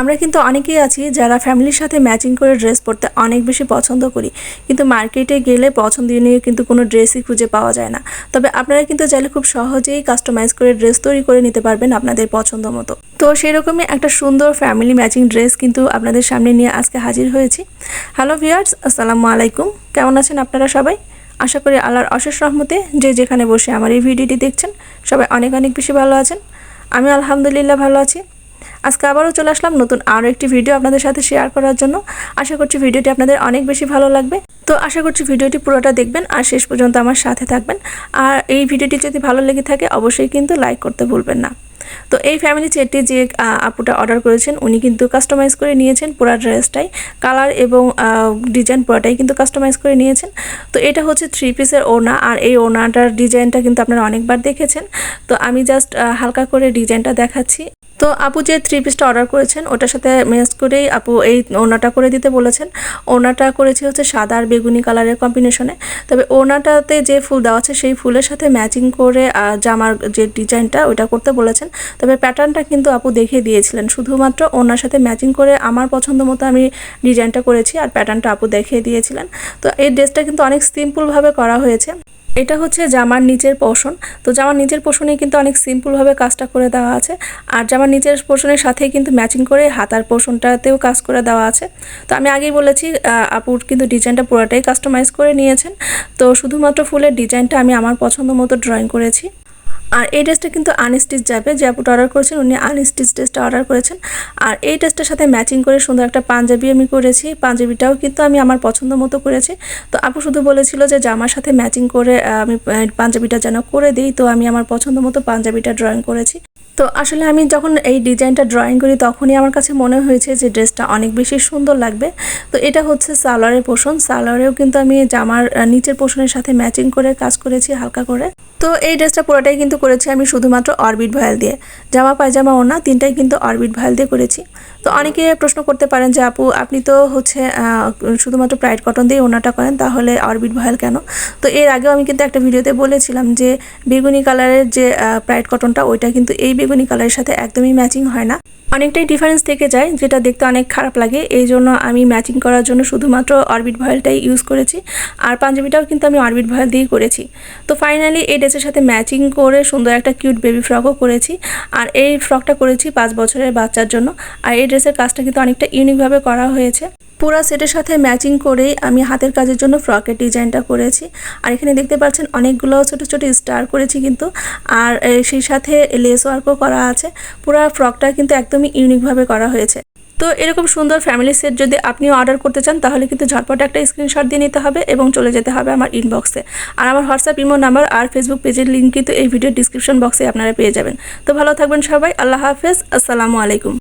আমরা কিন্তু অনেকেই আছি যারা ফ্যামিলির সাথে ম্যাচিং করে ড্রেস পরতে অনেক বেশি পছন্দ করি। কিন্তু মার্কেটে গেলে পছন্দনীয় কিন্তু কোনো ড্রেসই খুঁজে পাওয়া যায় না। তবে আপনারা কিন্তু চাইলে খুব সহজেই কাস্টমাইজ করে ড্রেস তৈরি করে নিতে পারবেন আপনাদের পছন্দ মতো। তো সেরকমই একটা সুন্দর ফ্যামিলি ম্যাচিং ড্রেস কিন্তু আপনাদের সামনে নিয়ে আজকে হাজির হয়েছি। হ্যালো ভিয়ার্স আসসালামু আলাইকুম। কেমন আছেন আপনারা সবাই? আশা করি আল্লাহর অশেষ রহমতে যে যেখানে বসে আমার এই ভিডিওটি দেখছেন, সবাই অনেক অনেক বেশি ভালো আছেন। আমি আলহামদুলিল্লাহ ভালো আছি। আজকে আবারও চলে আসলাম নতুন আরও একটি ভিডিও আপনাদের সাথে শেয়ার করার জন্য। আশা করছি ভিডিওটি আপনাদের অনেক বেশি ভালো লাগবে। তো আশা করছি ভিডিওটি পুরোটা দেখবেন আর শেষ পর্যন্ত আমার সাথে থাকবেন। আর এই ভিডিওটি যদি ভালো লেগে থাকে অবশ্যই কিন্তু লাইক করতে ভুলবেন না। তো এই ফ্যামিলি চেটটি যে আপুটা অর্ডার করেছেন, উনি কিন্তু কাস্টমাইজ করে নিয়েছেন পুরো ড্রেসটাই কালার এবং ডিজাইন পুরোটাই কিন্তু কাস্টমাইজ করে নিয়েছেন। তো এটা হচ্ছে থ্রি পিসের ওনা আর এই ওনাটার ডিজাইনটা কিন্তু আপনারা অনেকবার দেখেছেন। তো আমি জাস্ট হালকা করে ডিজাইনটা দেখাচ্ছি। তো আপু যে থ্রি পিসটা অর্ডার করেছেন, ওটার সাথে ম্যাচ করেই আপু এই ওনাটা করে দিতে বলেছেন। ওনাটা করেছি হচ্ছে সাদা আর বেগুনি কালারের কম্বিনেশনে তবে ওনাটাতে যে ফুল দেওয়া আছে, সেই ফুলের সাথে ম্যাচিং করে জামার যে ডিজাইনটা ওটা করতে বলেছেন। তবে প্যাটার্নটা কিন্তু আপু দেখিয়ে দিয়েছিলেন। শুধুমাত্র ওনার সাথে ম্যাচিং করে আমার পছন্দ মতো আমি ডিজাইনটা করেছি আর প্যাটার্নটা আপু দেখিয়ে দিয়েছিলেন। তো এই ড্রেসটা কিন্তু অনেক সিম্পলভাবে করা হয়েছে। এটা হচ্ছে জামার নিচের পোষণ। তো জামার নিচের পোষণে কিন্তু অনেক সিম্পলভাবে কাজটা করে দেওয়া আছে। আর জামার নিচের পোষণের সাথে কিন্তু ম্যাচিং করে হাতার পোষণটাতেও কাজ করে দেওয়া আছে। তো আমি আগেই বলেছি আপুর কিন্তু ডিজাইনটা পুরোটাই কাস্টমাইজ করে নিয়েছেন। তো শুধুমাত্র ফুলের ডিজাইনটা আমি আমার পছন্দ মতো ড্রয়িং করেছি। আর এই ড্রেসটা কিন্তু আনস্টিচ যাবে। যে আপুটা অর্ডার করেছেন, উনি আনস্টিচ ড্রেসটা অর্ডার করেছেন। আর এই ড্রেসটার সাথে ম্যাচিং করে সুন্দর একটা পাঞ্জাবি আমি করেছি। পাঞ্জাবিটাও কিন্তু আমি আমার পছন্দ মতো করেছি। তো আপু শুধু বলেছিল যে জামার সাথে ম্যাচিং করে আমি পাঞ্জাবিটা যেন করে দিই। তো আমি আমার পছন্দ মতো পাঞ্জাবিটা ড্রয়িং করেছি। তো আসলে আমি যখন এই ডিজাইনটা ড্রয়িং করি, তখনই আমার কাছে মনে হয়েছে যে ড্রেসটা অনেক বেশি সুন্দর লাগবে। তো এটা হচ্ছে সালোয়ারের পোষণ। সালোয়ারেও কিন্তু আমি জামার নিচের পোষণের সাথে ম্যাচিং করে কাজ করেছি হালকা করে। তো এই ড্রেসটা পুরোটাই কিন্তু করেছি আমি শুধুমাত্র অরবিট ভয়েল দিয়ে। জামা, পায়জামা ওনা তিনটাই কিন্তু অরবিট ভয়েল দিয়ে করেছি। তো অনেকে প্রশ্ন করতে পারেন যে, আপু, আপনি তো হচ্ছে শুধুমাত্র প্রাইড কটন দিয়ে ওনাটা করেন, তাহলে অরবিট ভয়েল কেন? তো এর আগেও আমি কিন্তু একটা ভিডিওতে বলেছিলাম যে, বেগুনি কালারের যে প্রাইড কটনটা ওইটা কিন্তু এই বেগুনি কালারের সাথে একদমই ম্যাচিং হয় না। অনেকটাই ডিফারেন্স থেকে যায়, যেটা দেখতে অনেক খারাপ লাগে। এই জন্য আমি ম্যাচিং করার জন্য শুধুমাত্র অরবিট ভয়েলটাই ইউজ করেছি। আর পাঞ্জাবিটাও কিন্তু আমি অরবিট ভয়েল দিয়েই করেছি। তো ফাইনালি এই ড্রেসের সাথে ম্যাচিং করে সুন্দর একটা কিউট বেবি ফ্রকও করেছি। আর এই ফ্রকটা করেছি পাঁচ বছরের বাচ্চার জন্য। আর এই ড্রেসের কাজটা কিন্তু অনেকটা ইউনিকভাবে করা হয়েছে। পুরা সেটের সাথে ম্যাচিং করেই আমি হাতের কাজের জন্য ফ্রকের ডিজাইনটা করেছি। আর এখানে দেখতে পাচ্ছেন অনেকগুলো ছোট ছোট স্টার করেছি কিন্তু। আর সেই সাথে লেস ওয়ার্কও করা আছে। পুরা ফ্রকটা কিন্তু একদমই ইউনিকভাবে করা হয়েছে। তো এরকম সুন্দর ফ্যামিলি সেট যদি আপনিও অর্ডার করতে চান, তাহলে কিন্তু ঝটপট একটা স্ক্রিনশট দিয়ে নিতে হবে এবং চলে যেতে হবে আমার ইনবক্সে আর আমার হোয়াটসঅ্যাপ ইমো নাম্বার আর ফেসবুক পেজের লিঙ্ক কিন্তু এই ভিডিও ডিসক্রিপশন বক্সে আপনারা পেয়ে যাবেন। তো ভালো থাকবেন সবাই, আল্লাহ হাফেজ, আসসালামু আলাইকুম।